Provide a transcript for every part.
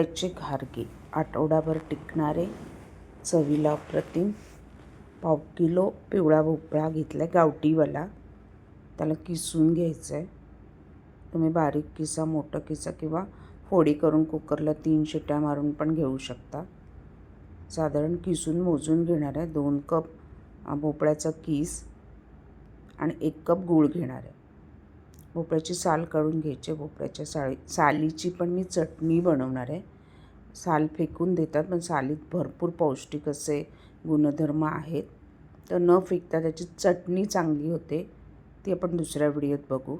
भोपळ्याचे घारगे. आठवडाभर टिकणारे चवीला अप्रतिम पाव किलो पिवळा भोपळा घेतला आहे गावठीवाला त्याला किसून घ्यायचं आहे तुम्ही बारीक किसा मोठं किसा किंवा फोडी करून कुकरला तीन शिट्या मारून पण घेऊ शकता. साधारण किसून मोजून घेणार आहे दोन कप भोपळ्याचा किस आणि एक कप गूळ घेणार आहे भोपळ्याची साल काढून घ्यायची. भोपळ्याच्या साळी सालीची पण मी चटणी बनवणार आहे. साल फेकून देतात पण सालीत भरपूर पौष्टिक असे गुणधर्म आहेत. तर न फेकता त्याची चटणी चांगली होते. ती आपण दुसऱ्या व्हिडिओत बघू.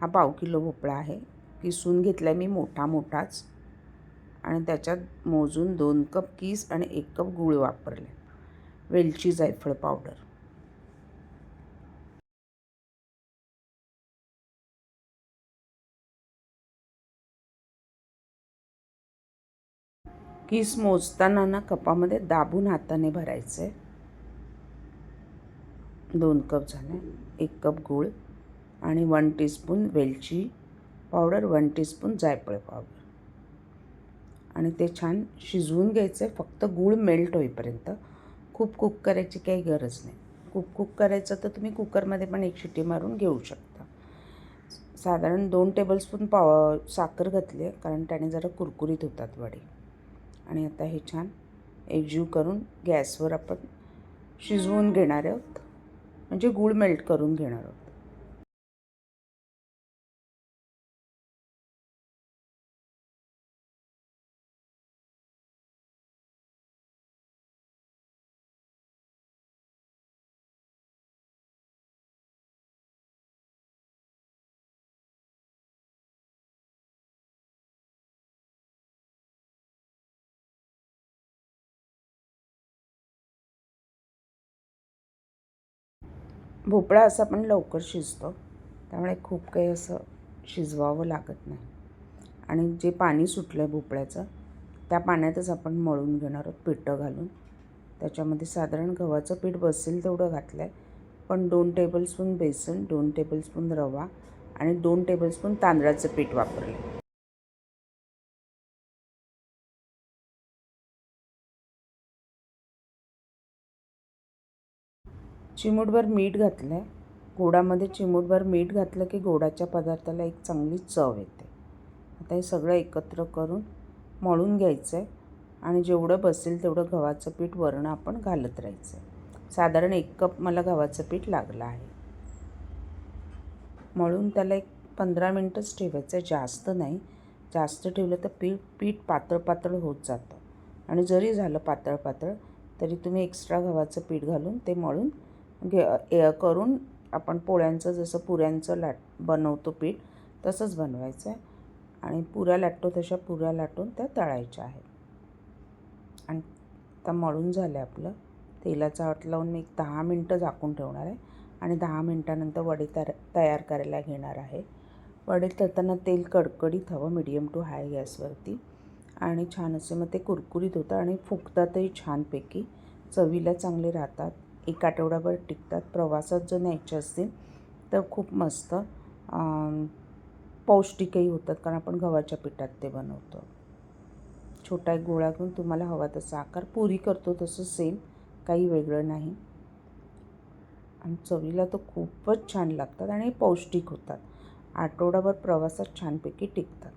हा पाव किलो भोपळा आहे. किसून घेतला आहे मी मोठा मोठाच. आणि त्याच्यात मोजून दोन कप किस आणि एक कप गूळ वापरले. वेलची जायफळ पावडर. किस मोजताना ना कपामध्ये दाबून हाताने भरायचं. आहे दोन कप झाले एक कप गूळ आणि वन टीस्पून वेलची पावडर वन टीस्पून जायफळ पावडर आणि ते छान शिजवून घ्यायचं आहे फक्त गूळ मेल्ट होईपर्यंत. खूप कुक करायची काही गरज नाही. खूप कुक करायचं तर तुम्ही कुकरमध्ये पण एक शिटी मारून घेऊ शकता. साधारण दोन टेबलस्पून पाव साखर घातली आहे कारण त्याने जरा कुरकुरीत होतात वडे. आणि आता हे छान एकजीव करून गॅसवर आपण शिजवून घेणार आहोत. म्हणजे गूळ मेल्ट करून घेणार आहोत. भोपळा असा पण लवकर शिजतो. त्यामुळे खूप काही असं शिजवावं लागत नाही. आणि जे पाणी सुटलं आहे भोपळ्याचं त्या पाण्यातच आपण मळून घेणार आहोत पिठं घालून. त्याच्यामध्ये साधारण गव्हाचं पीठ बसेल तेवढं घातलं आहे पण दोन टेबलस्पून बेसन दोन टेबलस्पून रवा आणि दोन टेबलस्पून तांदळाचं पीठ वापरलं चिमूटभर मीठ घातलं आहे गोडामध्ये चिमूटभर मीठ घातलं की गोडाच्या पदार्थाला एक चांगली चव येते. आता हे सगळं एकत्र करून मळून घ्यायचं आहे आणि जेवढं बसेल तेवढं गव्हाचं पीठ वरण आपण घालत राहायचं आहे साधारण एक कप मला गव्हाचं पीठ लागलं आहे. मळून त्याला एक पंधरा मिनटंच ठेवायचं आहे जास्त नाही. जास्त ठेवलं तर पीठ पीठ पातळ पातळ होत जातं. आणि जरी झालं पातळ पातळ तरी तुम्ही एक्स्ट्रा गव्हाचं पीठ घालून ते मळून घे ए- करून आपण पोळ्यांचं जसं पुऱ्यांचं लाट बनवतो पीठ तसंच बनवायचं आहे. आणि पुऱ्या लाटतो तशा पुऱ्या लाटून त्या तळायच्या आहेत. आणि आता मळून झालं आपलं. तेलाचा अट लावून मी एक दहा मिनटं झाकून ठेवणार आहे. आणि दहा मिनटानंतर वडे तयार तयार करायला घेणार आहे. वडे तळताना तेल कडकडीत हवं मिडियम टू हाय गॅसवरती. आणि छान असे मग ते कुरकुरीत होतं आणि फुगतातही छानपैकी. चवीला चांगले राहतात. एक आठवडाभर टिकतात प्रवासात जर न्यायचे असतील तर खूप मस्त. पौष्टिकही होतात कारण आपण गव्हाच्या पिठात ते बनवतो. छोटा एक गोळा घेऊन तुम्हाला हवा तसा आकार. पुरी करतो तसं सेम काही वेगळं नाही. आणि चवीला तर खूपच छान लागतात आणि पौष्टिक होतात. आठवडाभर प्रवासात छानपैकी टिकतात.